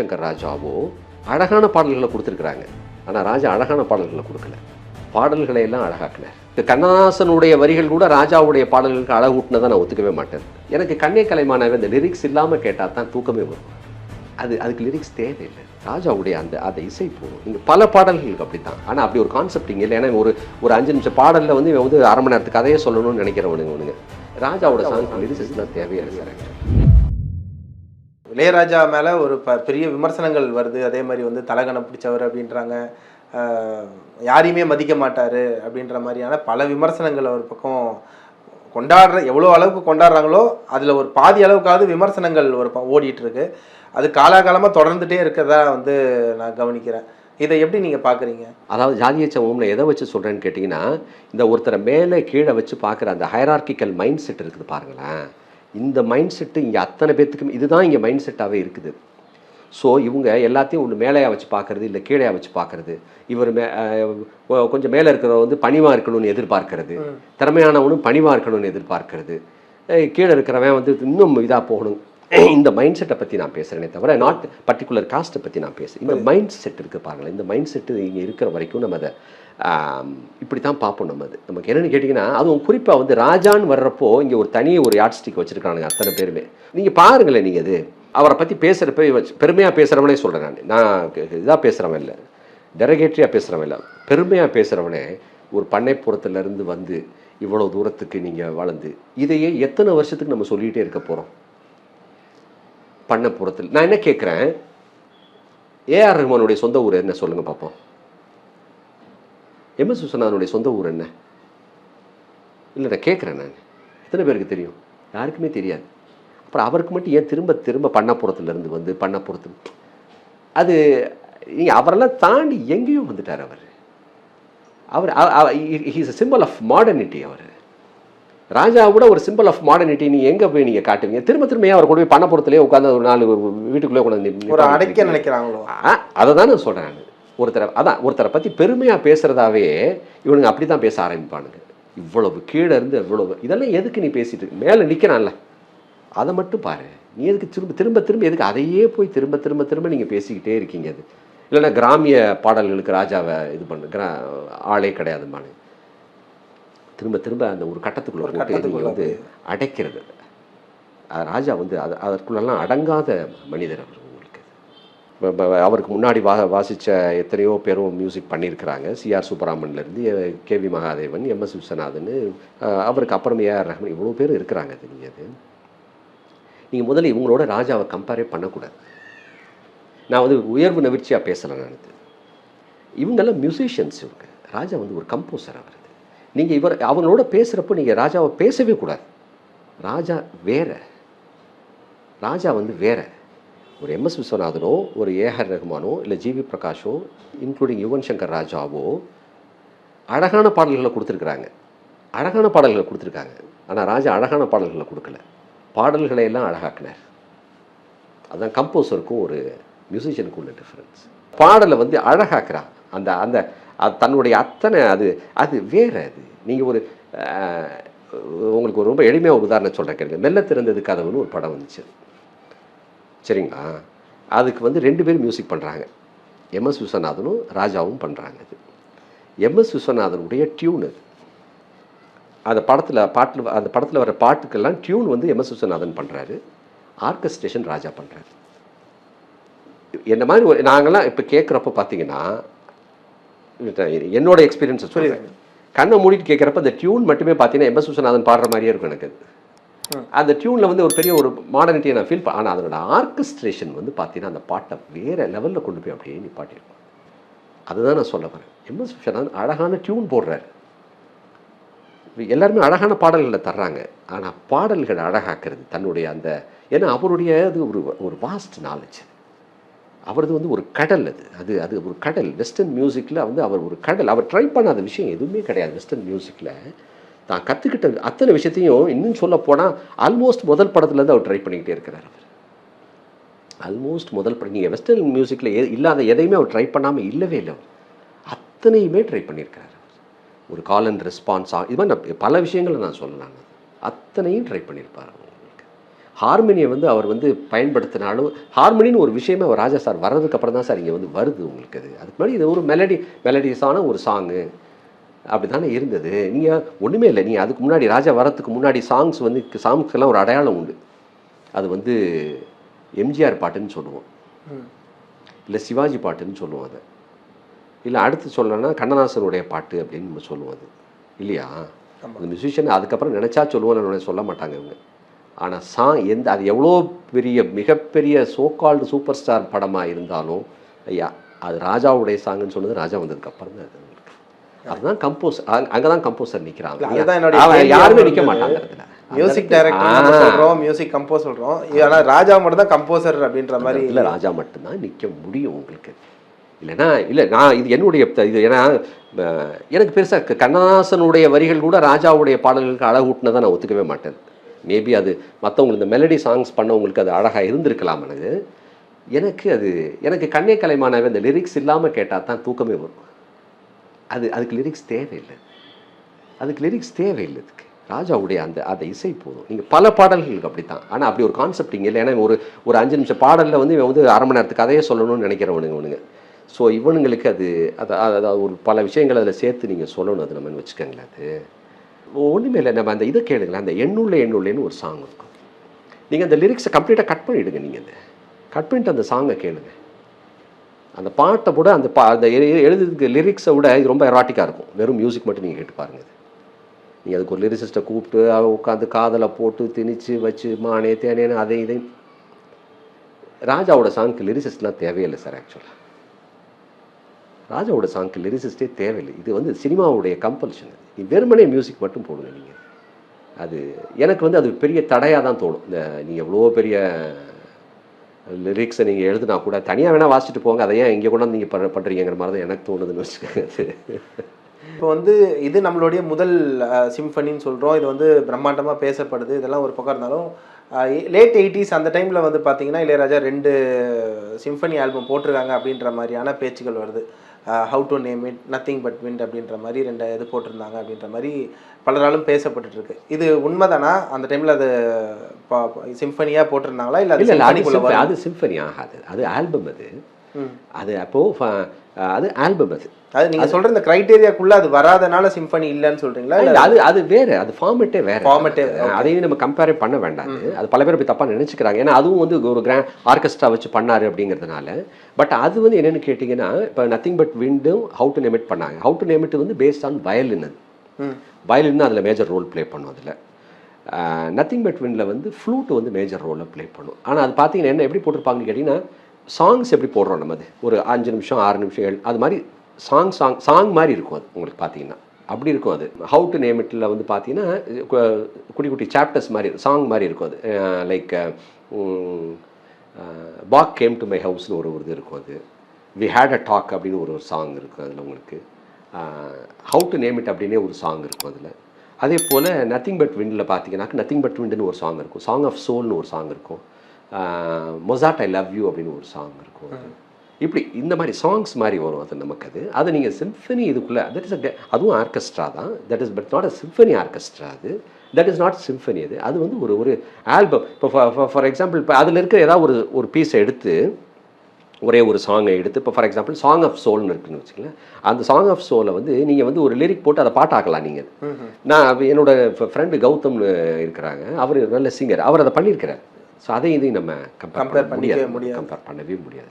சங்கர் ராஜாவோ அழகான பாடல்களை கொடுத்துருக்குறாங்க. ஆனால் ராஜா அழகான பாடல்களை கொடுக்கல. பாடல்களை எல்லாம் அழகாக்கினார். இந்த கண்ணதாசனுடைய வரிகள் கூட ராஜாவுடைய பாடல்களுக்கு அழகூட்டினதை நான் ஒத்துக்கவே மாட்டேன். எனக்கு கண்ணே கலைமானவை இந்த லிரிக்ஸ் இல்லாமல் கேட்டால் தான் தூக்கமே வரும். அது அதுக்கு லிரிக்ஸ் தேவையில்லை. ராஜாவுடைய அந்த அதை இசை போகும் இங்கே பல பாடல்களுக்கு அப்படி தான் ஆனால் அப்படி ஒரு கான்செப்ட் இங்கே இல்லை. ஏன்னா ஒரு ஒரு அஞ்சு நிமிஷம் பாடலில் வந்து இவன் வந்து அரை மணி நேரத்துக்கு கதையே சொல்லணும்னு நினைக்கிறவனுங்க அவனுங்க ராஜாவோட சாங் லிரிக்ஸ் தான் தேவையாக இருக்கிறாங்க இளையராஜா மேலே ஒரு ப பெரிய விமர்சனங்கள் வருது. அதே மாதிரி வந்து தலகணம் பிடிச்சவர் அப்படின்றாங்க. யாரையுமே மதிக்க மாட்டார் அப்படின்ற மாதிரியான பல விமர்சனங்கள் ஒரு பக்கம் கொண்டாடுற எவ்வளோ அளவுக்கு கொண்டாடுறாங்களோ அதில் ஒரு பாதி அளவுக்காவது விமர்சனங்கள் ஒரு ப- அது காலாகாலமாக தொடர்ந்துகிட்டே இருக்கிறதா வந்து நான் கவனிக்கிறேன். இதை எப்படி நீங்கள் பார்க்குறீங்க அதாவது ஜாதிய சமூகம்ல எதை வச்சு சொல்கிறேன்னு கேட்டிங்கன்னா இந்த ஒருத்தரை மேலே கீழே வச்சு பார்க்குற அந்த ஹைரார்கிக்கல் மைண்ட் செட் இருக்குது பாருங்களேன். இந்த மைண்ட் செட்டு இங்கே அத்தனை பேத்துக்கும் இதுதான் இங்கே மைண்ட் செட்டாகவே இருக்குது. ஸோ இவங்க எல்லாத்தையும் ஒன்று மேலேயா வச்சு பார்க்கறது இல்லை கீழேயா வச்சு பார்க்கறது இவர் மே கொஞ்சம் மேலே இருக்கிறவர் வந்து பணிவாக இருக்கணும்னு எதிர்பார்க்கறது திறமையானவனும் பணிவாக இருக்கணும்னு எதிர்பார்க்கறது. கீழே இருக்கிறவன் வந்து இன்னும் இதாக போகணும். இந்த மைண்ட் செட்டை பற்றி நான் பேசுகிறேனே தவிர நாட் பர்டிகுலர் காஸ்ட்டை பற்றி நான் பேசுகிறேன் இந்த மைண்ட் செட் இருக்குது பாருங்களேன் இந்த மைண்ட் செட்டு இங்கே இருக்கிற வரைக்கும் நம்ம அதை இப்படி தான் பார்ப்போம் நம்ம அது. நமக்கு என்னென்னு கேட்டிங்கன்னா அதுவும் குறிப்பாக வந்து ராஜான்னு வர்றப்போ இங்கே ஒரு தனி ஒரு யாட் ஸ்டிக் வச்சுருக்கானுங்க அத்தனை பேருமே. நீங்கள் பாருங்களேன் நீங்கள் இது அவரை பற்றி பேசுகிறப்ப வச்சு பெருமையாக பேசுகிறவனே சொல்கிறேன் நான். நான் இதாக பேசுகிறவன் இல்லை. டெரகேட்ரியாக பேசுகிறவன் இல்லை. பெருமையாக பேசுகிறவனே ஒரு பண்ணைப்புறத்துலேருந்து வந்து இவ்வளோ தூரத்துக்கு நீங்கள் வளர்ந்து இதையே எத்தனை வருஷத்துக்கு நம்ம சொல்லிகிட்டே இருக்க போகிறோம் பண்ணைப்புறத்தில் நான் என்ன கேட்குறேன் ஏஆர் ரஹ்மானுடைய சொந்த ஊர் என்ன சொல்லுங்கள் பார்ப்போம் எம்எஸ் விஸ்வநாதனுடைய சொந்த ஊர் என்ன? இல்லை நான் கேட்குறேன் நான். எத்தனை பேருக்கு தெரியும்? யாருக்குமே தெரியாது. அப்புறம் அவருக்கு மட்டும் ஏன் திரும்ப திரும்ப பண்ணப்புறத்துலேருந்து வந்து பண்ணப்புறத்து? அது நீங்கள் அவரெல்லாம் தாண்டி எங்கேயும் வந்துட்டார் அவர். அவர் he's a simple of modernity அவர். ராஜா கூட ஒரு சிம்பிள் ஆஃப் மாடர்னிட்டி நீ எங்கே போய் நீங்கள் காட்டுவீங்க? திரும்ப திரும்ப ஏன் அவர் கொண்டு போய் பண்ணப்புறத்துலேயே உட்காந்து ஒரு நாலு வீட்டுக்குள்ளே கொண்டு வந்து அடைக்க? நினைக்கிறாங்களோ? அதை தான் நான் சொல்கிறேன் நான். ஒருத்தரை அதான் ஒருத்தரை பற்றி பெருமையாக பேசுகிறதாவே இவனுங்க அப்படி தான் பேச ஆரம்பிப்பானுங்க. இவ்வளவு கீழே இருந்து இவ்வளவு இதெல்லாம் எதுக்கு நீ பேசிட்டு மேலே நிற்கிறான்ல அதை மட்டும் பாரு. நீ எதுக்கு திரும்ப திரும்ப திரும்ப எதுக்கு அதையே போய் திரும்ப திரும்ப திரும்ப நீங்கள் பேசிக்கிட்டே இருக்கீங்க அது. இல்லைன்னா கிராமிய பாடல்களுக்கு ராஜாவை இது பண்ணு கிரா ஆளே கிடையாதுமானு திரும்ப திரும்ப அந்த ஒரு கட்டத்துக்குள்ள ஒரு போட்டு நீங்கள் வந்து அடைக்கிறது. ராஜா வந்து அது அதற்குள்ளெல்லாம் அடங்காத மனிதர் அவர். அவருக்கு முன்னாடி வா வாசித்த எத்தனையோ பேரும் மியூசிக் பண்ணியிருக்கிறாங்க சிஆர் சுப்பராமன்லேருந்து கேவி மகாதேவன் எம்எஸ் விஸ்வநாதன் அவருக்கு அப்புறம் ஏஆர் ரஹ்மான் இவ்வளோ பேர் இருக்கிறாங்க அது நீங்கள் அது நீங்கள் முதல்ல இவங்களோட ராஜாவை கம்பேரே பண்ணக்கூடாது. நான் வந்து உயர்வு நவிழ்ச்சியாக பேசலை நான் இவங்கெல்லாம் மியூசிஷியன்ஸ் இவங்க. ராஜா வந்து ஒரு கம்போசர் அவர் நீங்கள் இவர் அவங்களோட பேசுகிறப்போ நீங்கள் ராஜாவை பேசவே கூடாது. ராஜா வேற. ராஜா வந்து வேற. ஒரு எம்எஸ் விஸ்வநாதனோ ஒரு ஏஆர் ரஹ்மானோ இல்லை ஜிவி பிரகாஷோ இன்க்ளூடிங் யுவன் சங்கர் ராஜாவோ அழகான பாடல்களை கொடுத்துருக்குறாங்க. அழகான பாடல்களை கொடுத்துருக்காங்க. ஆனால் ராஜா அழகான பாடல்களை கொடுக்கல. பாடல்களை எல்லாம் அழகாக்கினார். அதுதான் கம்போசருக்கும் ஒரு மியூசிஷியனுக்கும் உள்ள டிஃப்ரென்ஸ் பாடலை வந்து அழகாக்குறா. அந்த அந்த தன்னுடைய அத்தனை அது அது வேறு அது. நீங்கள் ஒரு உங்களுக்கு ஒரு ரொம்ப எளிமையாக ஒரு உதாரணம் சொல்கிறேன் கேளுங்க. மெல்ல திறந்தது கதவுன்னு ஒரு படம் வந்துச்சு. சரிங்களா? அதுக்கு வந்து ரெண்டு பேரும் மியூசிக் பண்ணுறாங்க எம்எஸ் விஸ்வநாதனும் ராஜாவும் பண்ணுறாங்க அது. எம்எஸ் விஸ்வநாதனுடைய டியூன் அது. அந்த படத்தில் பாட்டில் அந்த படத்தில் வர பாட்டுக்கெல்லாம் டியூன் வந்து எம்எஸ் விஸ்வநாதன் பண்ணுறாரு ஆர்கஸ்ட்ரேஷன் ராஜா பண்ணுறாரு என்ன மாதிரி ஒரு நாங்கள்லாம் இப்போ கேட்குறப்ப பார்த்தீங்கன்னா என்னோட எக்ஸ்பீரியன்ஸ் சொல்லுறேன் கண்ணை மூடிட்டு கேட்குறப்ப அந்த டியூன் மட்டுமே பார்த்தீங்கன்னா எம்எஸ் விஸ்வநாதன் பாடுற மாதிரியே இருக்கும் எனக்கு. அது அந்த டியூனில் வந்து ஒரு பெரிய ஒரு மாடர்னிட்டியை நான் ஃபீல் ஆனால் அதனோட ஆர்கஸ்ட்ரேஷன் வந்து பார்த்தீங்கன்னா அந்த பாட்டை வேறு லெவலில் கொண்டு போய் அப்படியே நிப்பாட்டியிருக்கும் அதுதான் நான் சொல்ல வரேன். எம்எஸ் விஸ்வநாதன் அழகான டியூன் போடுறாரு. எல்லாருமே அழகான பாடல்களை தர்றாங்க. ஆனால் பாடல்களை அழகாக்குறது தன்னுடைய அந்த ஏன்னா அவருடைய அது ஒரு ஒரு வாஸ்ட் நாலேஜ் அவரது வந்து ஒரு கடல் அது. அது அது ஒரு கடல். வெஸ்டர்ன் மியூசிக்கில் வந்து அவர் ஒரு கடல். அவர் ட்ரை பண்ணாத விஷயம் எதுவுமே கிடையாது. வெஸ்டர்ன் மியூசிக்கில் தான் கற்றுக்கிட்ட அத்தனை விஷயத்தையும் இன்னும் சொல்ல போனால் ஆல்மோஸ்ட் முதல் படத்துலேருந்து அவர் ட்ரை பண்ணிக்கிட்டே இருக்கிறார் அவர். ஆல்மோஸ்ட் முதல் படம். நீங்கள் வெஸ்டர்ன் மியூசிக்கில் எ இல்லாத எதையுமே அவர் ட்ரை பண்ணாமல் இல்லவே இல்லை அவர். அத்தனையுமே ட்ரை பண்ணியிருக்கிறார் அவர். ஒரு கால் அண்ட் ரெஸ்பான்ஸ் இது மாதிரி நான் பல விஷயங்களை நான் சொல்லலாம் அத்தனையும் ட்ரை பண்ணியிருப்பார் அவங்களுக்கு ஹார்மோனியை வந்து அவர் வந்து பயன்படுத்தினாலும் ஹார்மோனின்னு ஒரு விஷயமே அவர் ராஜா சார் வர்றதுக்கு அப்புறம் தான் சார் இங்கே வந்து வருது உங்களுக்கு அது. அதுக்கு முன்னாடி இது ஒரு மெலடி மெலடிஸான ஒரு சாங்கு அப்படி தானே இருந்தது நீங்கள் ஒன்றுமே இல்லை. நீங்கள் அதுக்கு முன்னாடி ராஜா வரத்துக்கு முன்னாடி சாங்ஸ் வந்து சாங்ஸ் எல்லாம் ஒரு அடையாளம் உண்டு. அது வந்து எம்ஜிஆர் பாட்டுன்னு சொல்லுவோம். இல்லை சிவாஜி பாட்டுன்னு சொல்லுவோம் அதை. இல்லை அடுத்து சொல்லணும்னா கண்ணதாசனுடைய பாட்டு அப்படின்னு நம்ம சொல்லுவோம் அது. இல்லையா? அந்த மியூசிஷியன் அதுக்கப்புறம் நினச்சா சொல்லுவோம்னு சொல்ல மாட்டாங்க இவங்க. ஆனால் சா எந்த அது எவ்வளோ பெரிய மிகப்பெரிய சோகால்டு சூப்பர் ஸ்டார் படமாக இருந்தாலும் ஐயா அது ராஜாவுடைய சாங்குன்னு சொன்னது ராஜா வந்ததுக்கு அப்புறம் தான் அது. அதுதான் கம்போஸ் அங்கே தான் கம்போசர் நிற்கிறாங்க. யாருமே நிற்க மாட்டாங்க அதுல. மியூசிக் டைரக்டர் இடத்துல-. சொல்றோம் மியூசிக் கம்போஸ் சொல்றோம் ஆனா ராஜா மட்டும் தான் கம்போசர் அப்படின்ற மாதிரி இல்லை ராஜா மட்டும்தான் நிற்க முடியும் உங்களுக்கு இல்லைன்னா இல்லை நான் இது என்னுடைய இது ஏன்னா எனக்கு பெருசாக கண்ணதாசனுடைய வரிகள் கூட ராஜாவுடைய பாடல்களுக்கு அழகூட்டினதை நான் ஒத்துக்கவே மாட்டேன் மேபி அது மற்றவங்களுக்கு இந்த மெலடி சாங்ஸ் பண்ணவங்களுக்கு அது அழகாக இருந்திருக்கலாம் எனக்கு எனக்கு அது எனக்கு கண்ணே கலைமானவே இந்த லிரிக்ஸ் இல்லாமல் கேட்டால் தான் தூக்கமே வரும் அது அதுக்கு லிரிக்ஸ் தேவையில்லை. அதுக்கு லிரிக்ஸ் தேவையில்லை அதுக்கு ராஜாவுடைய அந்த அந்த இசை போதும். நீங்கள் பல பாடல்களுக்கு அப்படி தான் ஆனால் அப்படி ஒரு கான்செப்ட் இங்கே இல்லை. ஏன்னா ஒரு ஒரு அஞ்சு நிமிஷம் பாடலில் வந்து இவன் வந்து அரை மணி நேரத்துக்கு கதையை சொல்லணும்னு நினைக்கிறவனுங்க இவனுங்க. ஸோ இவனுங்களுக்கு அது அது அது ஒரு பல விஷயங்கள் அதில் சேர்த்து நீங்கள் சொல்லணும் அது நம்ம வச்சுக்கோங்களேன் அது. ஒன்றுமே இல்லை. நம்ம அந்த இதை கேளுங்களேன். அந்த எண்ணுள்ள எண்ணுள்ளேன்னு ஒரு சாங் இருக்கும். நீங்கள் அந்த லிரிக்ஸை கம்ப்ளீட்டாக கட் பண்ணிவிடுங்க நீங்கள் அந்த. கட் பண்ணிட்டு அந்த சாங்கை கேளுங்கள் அந்த பாட்டை கூட அந்த பா அந்த எழு- எழுதுறதுக்கு லிரிக்ஸை விட இது ரொம்ப எராட்டிக்காக இருக்கும். வெறும் மியூசிக் மட்டும் நீங்கள் கேட்டு பாருங்க இது. நீங்கள் அதுக்கு ஒரு லிரிசிஸ்ட்டை கூப்பிட்டு உட்காந்து காதலை போட்டு திணிச்சு வச்சு மானே தேனேன்னு அதை இதை ராஜாவோட சாங்க்கு லிரிசிஸ்ட்லாம் தேவையில்லை சார் ஆக்சுவலாக ராஜாவோட சாங்க்கு லிரிசிஸ்டே தேவையில்லை. இது வந்து சினிமாவுடைய கம்பல்ஷன் நீ வெறுமனே மியூசிக் மட்டும் போடுங்க நீங்கள் அது எனக்கு வந்து அது பெரிய தடையாக தான் தோணும். இந்த நீங்கள் எவ்வளோ பெரிய லிரிக்ஸை நீங்கள் எழுதுனா கூட தனியாக வேணால் வாசிச்சுட்டு போங்க. அதை ஏன் இங்கே கொண்டாந்து நீங்கள் பண்ண பண்ணுறீங்கிற மாதிரி தான் எனக்கு தோணுதுன்னு வச்சுக்கோங்க. இப்போ வந்து இது நம்மளுடைய முதல் சிம்ஃபனின்னு சொல்கிறோம் இது வந்து பிரம்மாண்டமாக பேசப்படுது. இதெல்லாம் ஒரு பக்கம் இருந்தாலும் லேட் எயிட்டிஸ் அந்த டைமில் வந்து பார்த்தீங்கன்னா இளையராஜா ரெண்டு சிம்ஃபனி ஆல்பம் போட்டிருக்காங்க அப்படின்ற மாதிரியான பேச்சுகள் வருது. How to name it nothing but wind அப்படின்ற மாதிரி ரெண்டு இது போட்டிருந்தாங்க அப்படின்ற மாதிரி பலராலும் பேசப்பட்டுருக்கு இது உண்மைதானா? அந்த டைமில் அது சிம்ஃபனியாக போட்டிருந்தாங்களா? இல்லை அது இல்லை அது? அது சிம்பனி ஆகாது. அது ஆல்பம் அது. அது அப்போது அது ஆல்பம் அது. அது நீங்கள் சொல்கிற இந்த க்ரைட்டேரியாக்குள்ளே அது வராதனால சிம்ஃபனி இல்லைன்னு சொல்கிறீங்களா இல்ல, அது அது வேற அது ஃபார்மேட்டே வேற. அது. அதையும் நம்ம கம்பேரே பண்ண வேண்டாம் அது. பல பேர் இப்படி தப்பா நினைச்சுக்கிறாங்க. ஏன்னா அதுவும் வந்து ஒரு கிராண்ட் ஆர்கெஸ்ட்ரா வச்சு பண்ணாரு அப்படிங்கிறதுனால. பட் அது வந்து என்னன்னு கேட்டிங்கன்னா இப்போ நத்திங் பட் விண்டும் ஹவு டு நேமிட் பண்ணாங்க. ஹவு டு நேமிட் வந்து பேஸ்ட் ஆன் வயலின் அது. வயலின் அதில் மேஜர் ரோல் ப்ளே பண்ணும் அதில். நத்திங் பட் வந்து ஃப்ளூட் வந்து மேஜர் ரோலில் ப்ளே பண்ணும். ஆனால் அது பார்த்தீங்கன்னா என்ன எப்படி போட்டிருப்பாங்கன்னு கேட்டிங்கன்னா சாங்ஸ் எப்படி போடுறோம் நம்ம அது? ஒரு அஞ்சு நிமிஷம் ஆறு நிமிஷம் ஏழு அது மாதிரி சாங் சாங் சாங் மாதிரி இருக்கும் அது உங்களுக்கு பார்த்தீங்கன்னா அப்படி இருக்கும் அது. ஹவு டு நேம் இட்டில் வந்து பார்த்தீங்கன்னா குட்டி குட்டி சாப்டர்ஸ் மாதிரி சாங் மாதிரி இருக்கும் அது. Like Bach came to my ஹவுஸ்னு ஒரு ஒரு இது இருக்கும் அது. வி ஹேட் அ டாக் அப்படின்னு ஒரு ஒரு சாங் இருக்கும் அதில் உங்களுக்கு. ஹவு டு நேம் இட் அப்படின்னே ஒரு சாங் இருக்கும் அதில். அதே போல் நத்திங் பட் விண்டில் பார்த்தீங்கன்னாக்க நத்திங் பட் விண்டுன்னு ஒரு சாங் இருக்கும். சாங் ஆஃப் சோல்னு ஒரு சாங் இருக்கும். மொசாட் ஐ லவ் யூ அப்படின்னு ஒரு சாங் இருக்கும். இப்படி இந்த மாதிரி சாங்ஸ் மாதிரி வரும் அது நமக்கு அது. அது நீங்கள் சிம்ஃபனி இதுக்குள்ளே தட் இஸ் அதுவும் ஆர்கெஸ்ட்ரா தான். That is but not a symphony orchestra அது. தட் இஸ் நாட் சிம்ஃபனி அது. அது வந்து ஒரு ஒரு ஆல்பம் இப்போ ஃபார் எக்ஸாம்பிள் இப்போ அதில் இருக்கிற ஏதாவது ஒரு ஒரு பீஸை எடுத்து ஒரே ஒரு சாங்கை எடுத்து இப்போ ஃபார் எக்ஸாம்பிள் சாங் ஆஃப் சோல்னு இருக்குன்னு வச்சுங்களேன் அந்த சாங் ஆஃப் சோலை வந்து நீங்கள் வந்து ஒரு லிரிக் போட்டு அதை பாட்டாக்கலாம் நீங்கள் நான் என்னோட ஃப்ரெண்டு கௌதம்னு இருக்கிறாங்க. அவர் நல்ல சிங்கர் அவர் அதை பண்ணியிருக்கிறார். ஸோ அதை இதையும் நம்ம கம்பேர் பண்ண முடியாது. கம்பேர் பண்ணவே முடியாது.